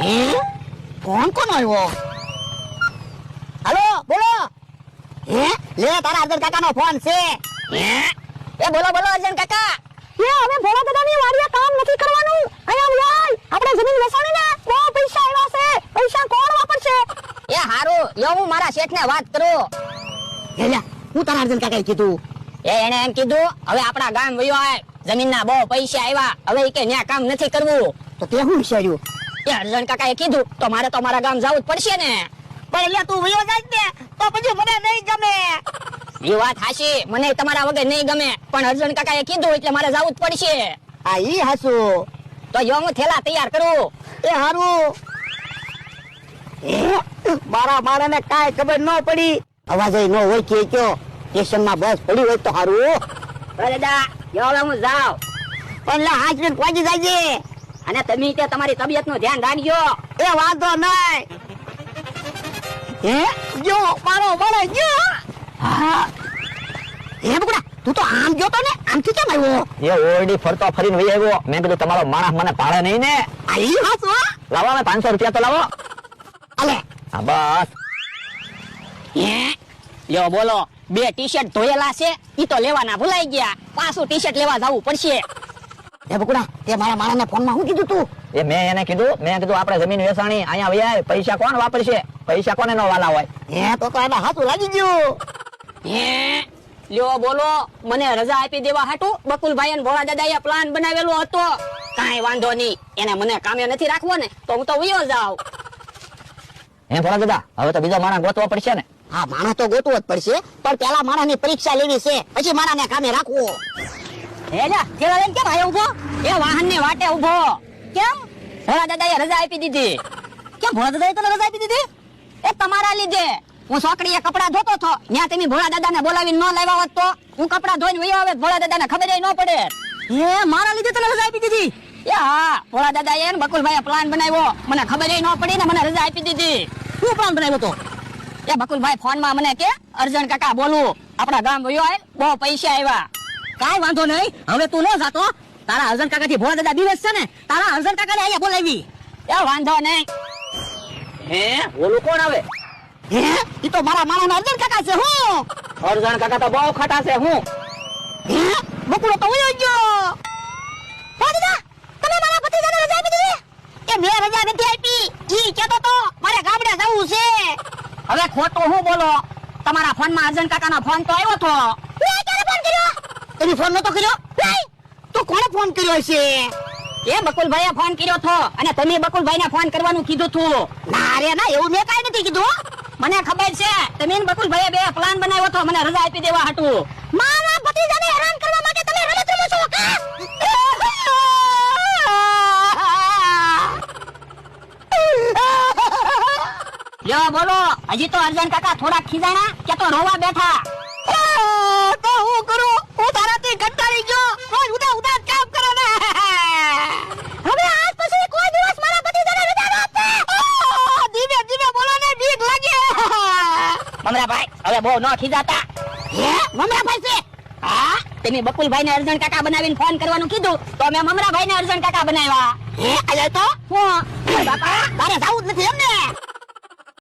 હે? કોણ કોણ આવ્યો? હલો બોલો. હે? લે તારા અર્જન કાકાનો ફોન છે. હે? એ બોલો બોલો અર્જન કાકા. એ હવે ભોળા દાદાની વાડીએ કામ નથી કરવાનું. અહીંયા આવ આપણે જમીન વેચાણી ને બહુ પૈસા આવ્યા છે. પૈસા કોણ વાપરશે? એ હારું. યો હું મારા શેઠને વાત કરું. લ્યા હું તારા અર્જન કાકાએ કીધું. એ એને એમ કીધું હવે આપણા ગામ વયો આય. જમીનના બહુ પૈસા આવ્યા. હવે કે ન્યા કામ નથી કરવું. તો તે હું વિચાર્યું? એ અર્જન કાકાએ કીધું તો મારે તો મારા ગામ જવું જ પડશે ને. પણ અહીંયા તું વયો જાય ને તો પછી મને નહીં ગમે. એ વાત હાશી મને તમારા વગર નહીં ગમે પણ અર્જુન કાકાએ કીધું એટલે મારે જવું જ પડશે. આ ઈ હાસુ તો યો હું થેલા તૈયાર કરું. એ હારું. મારા મારાને કાંઈ ખબર ન પડી. અવાજ ન હોય કે કયો. સ્ટેશનમાં બસ પડી હોય તો હારું. દાદા હવે હું જાઉં. પણ લા હાથ પહોંચી જાજે. અને તમે તે તમારી તબિયતનું ધ્યાન રાખજો. એ વાંધો નહીં હે? જો મારો બળે જો. હા. હે બકુડા તું તો આમ ગયો તો ને? આમથી કેમ આવ્યો? એ ઓરડી ફરતો ફરીને વહી આવ્યો. મેં કીધું તમારો માણસ મને પાડે નહીં ને. આઈ હાસો લાવો મે પાંચસો રૂપિયા તો લાવો. અલે. હા બસ. હે? યો બોલો. બે ટી શર્ટ ધોયેલા છે ઈ તો લેવાના ભૂલાઈ ગયા. પાછું ટી શર્ટ લેવા જવું પડશે. હે બકુડા તે મારા માણસને ફોનમાં શું કીધું તું? એ મેં એને કીધું મેં કીધું આપણે જમીન વેચાણી અહીંયા વ્યાય પૈસા કોણ વાપરશે? પૈસા કોને નો વાલા હોય? હે તો તો એને હાથું લાગી ગયું. હે? લ્યો બોલો મને રજા આપી દેવા હાટું? બકુલભાઈ અને ભોળા દાદાએ પ્લાન બનાવેલો હતો. કાંઈ વાંધો નહીં એને મને કામે નથી રાખવો ને તો હું તો વયો જાઉં. હે ભોળા દાદા હવે તો બીજો માણસ ગોતવો પડશે ને. હા માણસ તો ગોતવો જ પડશે પણ પેલા માણસની પરીક્ષા લેવી છે પછી માણસને કામે રાખવો. હેલા, કેવા લઈને એ વાટે ઊભો ભોળા એ રજા આપી દીધી. કેમ ભોળા એ રજા આપી દીધી? એ તમારા લીધે. હું સોકડીએ કપડા ધોતો હતો. ત્યાં તમે ભોળા દાદાને બોલાવીને હું કપડા ધોઈને વયો આવે ભોળા દાદાને ખબર ન પડે. હે મારા લીધે તને રજા આપી દીધી? એ હા, ભોળા દાદાએ ને બકુલભાઈએ પ્લાન બનાવ્યો. મને ખબર ન પડી ને મને રજા આપી દીધી. શું પ્લાન બનાવ્યો તો? એ બકુલભાઈ ફોનમાં મને કે અર્જન કાકા બોલું. આપણા ગામ વયો બહુ પૈસા આવ્યા કાઈ વાંધો નહીં. હવે તું ન જાતો. તારા હરજન કાકા થી ભોળા દાદા દિવસ છે ને. તારા હરજન કાકા ને અહીંયા બોલાવી. એ વાંધો નહીં. હે? ઓલું કોણ આવે? હે? ઈ તો મારા માણસના અર્જન કાકા છે હું. અરજણ કાકા તો બહુ ખટા છે હું. હે? બકુલો તો વયો ગયો. દાદા તમે મારા ભત્રીજાને રજા આપી દીધી? એ મેં રજા નથી આપી. ઈ કહેતો તો મારે ગામડે જવું છે. હવે ખોટું હું બોલો? તમારા ફોનમાં અર્જન કાકાનો ફોન તો આવ્યો તો. ફોન તમે ફોન નતો કર્યો? તો કોણે ફોન કર્યો છે એ બકુલભાઈએ ફોન કર્યો હતો. અને તમે બકુલભાઈને ફોન કરવાનું કીધું તું ના રે ના એવું મેં કાઈ નથી કીધું. મને ખબર છે તમે બકુલભાઈએ બે પ્લાન બનાવ્યો હતો. મને રજા આપી દેવા હતું. મારા ભત્રીજાને હેરાન કરવા માટે તમે રમત રમો છો લ્યો બોલો હજી તો અર્જન કાકા થોડા ખીજાણા કે તો રોવા બેઠા? તો હું કરું હું તારાથી કંટાળી ગયો રોજ ઉદા ઉદા જ કામ કરે ને હવે આજ પછી કોઈ દિવસ મારા પતિ તને રજા ન આપે ધીમે ધીમે બોલો ને બીક લાગે મમરાભાઈ હવે બહુ ન ખીજાતા હે? મમરાભાઈ છે? હા? તમે બકુલભાઈ ને અર્જન કાકા બનાવીને ફોન કરવાનું કીધું તો મેં મમરાભાઈ ને અર્જન કાકા બનાવ્યા. હે અલે તો? હું. બાપા તારે જાવું જ નથી એમ ને